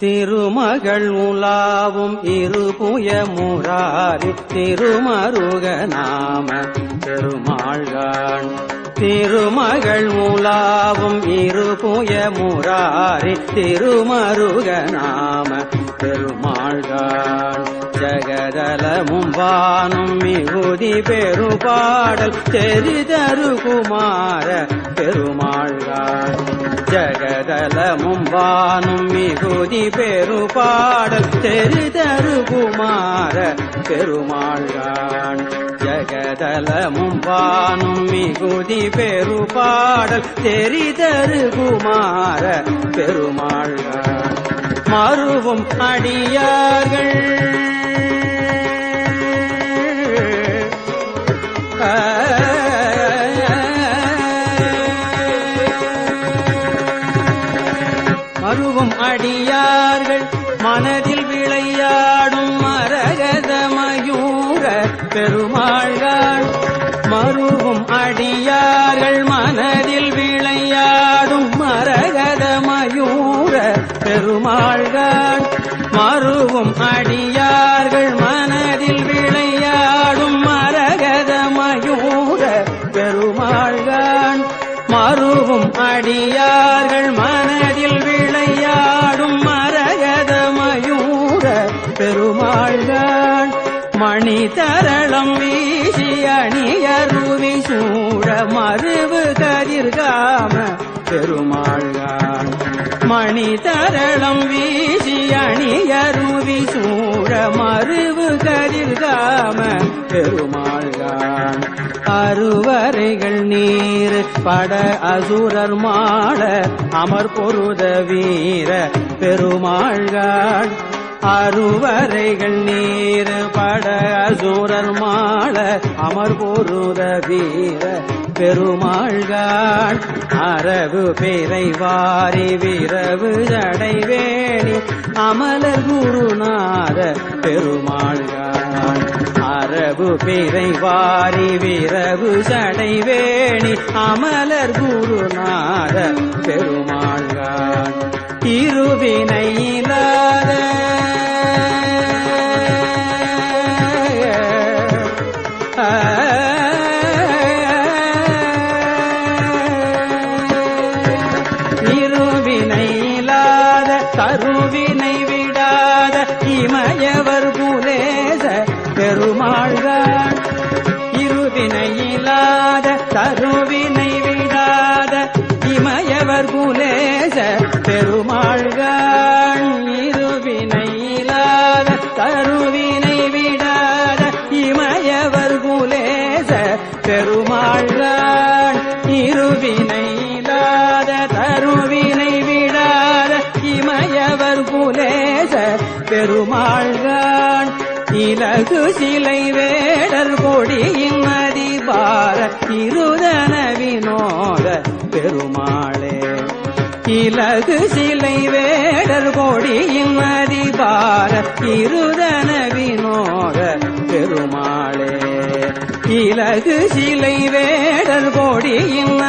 திருமகள் உலாவும் இருபுய முராரி திருமருக நாம பெருமாள்கான் திருமகள் உலாவும் இருபுய முராரி திருமருக நாம பெருமாள்கான் ஜகதலமும் வானும் மிகுதி பெருபாடல். தெரிதரு குமார பெருமாள் ஜகதலமும் வானும் மிகுதி பெருபாடல் தெரிதரு குமார பெருமாள்கான். ஜகதலமும் வானும் மிகுதி பெருபாடல் தெரிதரு குமார பெருமாள்கான். மறுவும் அடியார்கள் பெருமாள்கள் மருவும் அடியார்கள் மனதில் விளையாடும் மரகத மயூர பெருமாள்கள் மருவும் அடியார்கள் மனதில் விளையாடும் மரகத மயூர பெருமாள்கள் மருவும் அடியார் மணி தரளம் வீசி அணியருவி சூட மறுவு கதிர்காம பெருமாள்கான் மணி தரளம் வீசி அணியருவி சூட மறுவு கதிர்காம பெருமாள்கான் அருவரைகள் நீர் பட அசுரர் மாட அமர் பொருத வீர பெருமாள்கான் அருவரைகள் நீர் பட அசுரர் மாள அமர் பொருத வீர பெருமாள்கான் அரவு பேரை வாரி விரவு ஜடைவேணி அமலர் குருநாத பெருமாள்கான் அரவு பேரை வாரி விரவு ஜடைவேணி அமலர் குருநாத பெருமாள். இருவினை இல்லாத கருவினை விடாத இமயவர் குலேச பெருமாள்கள் இருவினை இல்லாத கருவினை விடாத இமயவர் குலேச பெருமாள்கள் இருவினை இல்லாத இல்லாத தருவினை விடாத இமயவர் குலேச பெருமாள்கான். இலகு சிலை வேடல் கொடியின் அதிபார இருதன வினோத பெருமாளே. இலகு சிலை வேடல் கொடியின் அதிபார இருதன வினோத பெருமாளே. இலகு சிலை வேடல் கொடியின்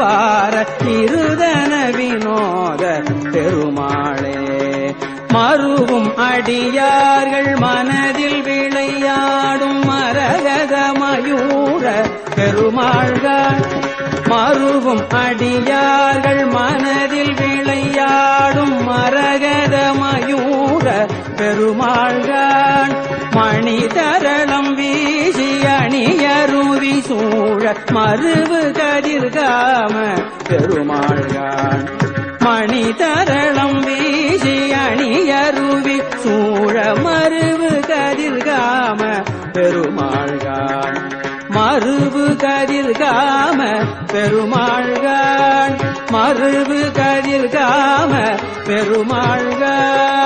பார இருதன வினோத பெருமாளே. மறுவும் அடியார்கள் மனதில் விளையாடும் மரகதமயூர பெருமாள்கள். மறுவும் அடியார்கள் மனதில் விளையாடும் மரகதமயூர பெருமாள்கள். மணி சூழ மறுவு கதிர்காம பெருமாள்கள் மணி தரளம் வீசி அணியருவி சூழ மறுவு கதிர்காம பெருமாள்கான் மறுவு கதிர்காம பெருமாள்கான் மறுவு கதிர்காம பெருமாள்கான்